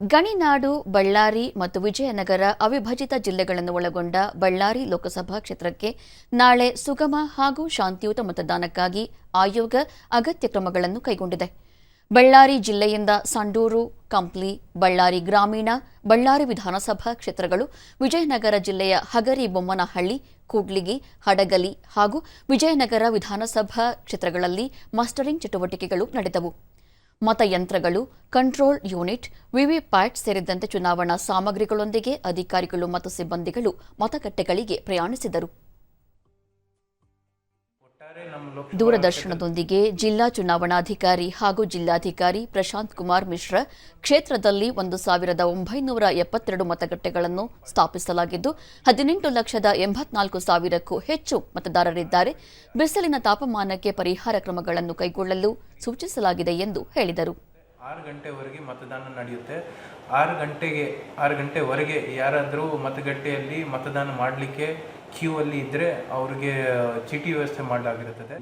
ಗಣಿನಾಡು, ಬಳ್ಳಾರಿ ಮತ್ತು ವಿಜಯನಗರ ಅವಿಭಜಿತ ಜಿಲ್ಲೆಗಳನ್ನು ಒಳಗೊಂಡ ಬಳ್ಳಾರಿ ಲೋಕಸಭಾ ಕ್ಷೇತ್ರಕ್ಕೆ ನಾಳೆ ಸುಗಮ ಹಾಗೂ ಶಾಂತಿಯುತ ಮತದಾನಕ್ಕಾಗಿ ಆಯೋಗ ಅಗತ್ಯ ಕ್ರಮಗಳನ್ನು ಕೈಗೊಂಡಿದೆ. ಬಳ್ಳಾರಿ ಜಿಲ್ಲೆಯಿಂದ ಸಂಡೂರು, ಕಂಪ್ಲಿ, ಬಳ್ಳಾರಿ ಗ್ರಾಮೀಣ, ಬಳ್ಳಾರಿ ವಿಧಾನಸಭಾ ಕ್ಷೇತ್ರಗಳು, ವಿಜಯನಗರ ಜಿಲ್ಲೆಯ ಹಗರಿ ಬೊಮ್ಮನಹಳ್ಳಿ, ಕೂಡ್ಲಿಗಿ, ಹಡಗಲಿ ಹಾಗೂ ವಿಜಯನಗರ ವಿಧಾನಸಭಾ ಕ್ಷೇತ್ರಗಳಲ್ಲಿ ಮಸ್ಟರಿಂಗ್ ಚಟುವಟಿಕೆಗಳು ನಡೆದವು. ಮತಯಂತ್ರಗಳು ಕಂಟ್ರೋಲ್ ಯೂನಿಟ್ ವಿವಿಪ್ಯಾಟ್ ಸೇರಿದಂತೆ ಚುನಾವಣಾ ಸಾಮಗ್ರಿಗಳೊಂದಿಗೆ ಅಧಿಕಾರಿಗಳು ಮತ್ತು ಸಿಬ್ಬಂದಿಗಳು ಮತಗಟ್ಟೆಗಳಿಗೆ ಪ್ರಯಾಣಿಸಿದರು. ದೂರದರ್ಶನದೊಂದಿಗೆ ಜಿಲ್ಲಾ ಚುನಾವಣಾಧಿಕಾರಿ ಹಾಗೂ ಜಿಲ್ಲಾಧಿಕಾರಿ ಪ್ರಶಾಂತ್ ಕುಮಾರ್ ಮಿಶ್ರಾ ಕ್ಷೇತ್ರದಲ್ಲಿ ಒಂದು ಸಾವಿರದ ಒಂಬೈನೂರ ಎಪ್ಪತ್ತೆರಡು ಮತಗಟ್ಟೆಗಳನ್ನು ಸ್ಥಾಪಿಸಲಾಗಿದ್ದು, ಹದಿನೆಂಟು ಲಕ್ಷದ ಎಂಬತ್ನಾಲ್ಕು ಸಾವಿರಕ್ಕೂ ಹೆಚ್ಚು ಮತದಾರರಿದ್ದಾರೆ. ಬಿಸಿಲಿನ ತಾಪಮಾನಕ್ಕೆ ಪರಿಹಾರ ಕ್ರಮಗಳನ್ನು ಕೈಗೊಳ್ಳಲು ಸೂಚಿಸಲಾಗಿದೆ ಎಂದು ಹೇಳಿದರು. ಆರು ಗಂಟೆವರೆಗೆ ಮತದಾನ ನಡೆಯುತ್ತೆ. ಆರು ಗಂಟೆಗೆ, ಆರು ಗಂಟೆವರೆಗೆ ಯಾರಾದರೂ ಮತಗಟ್ಟೆಯಲ್ಲಿ ಮತದಾನ ಮಾಡಲಿಕ್ಕೆ ಕ್ಯೂ ಅಲ್ಲಿ ಇದ್ದರೆ ಅವ್ರಿಗೆ ಚೀಟಿ ವ್ಯವಸ್ಥೆ ಮಾಡಲಾಗಿರುತ್ತದೆ.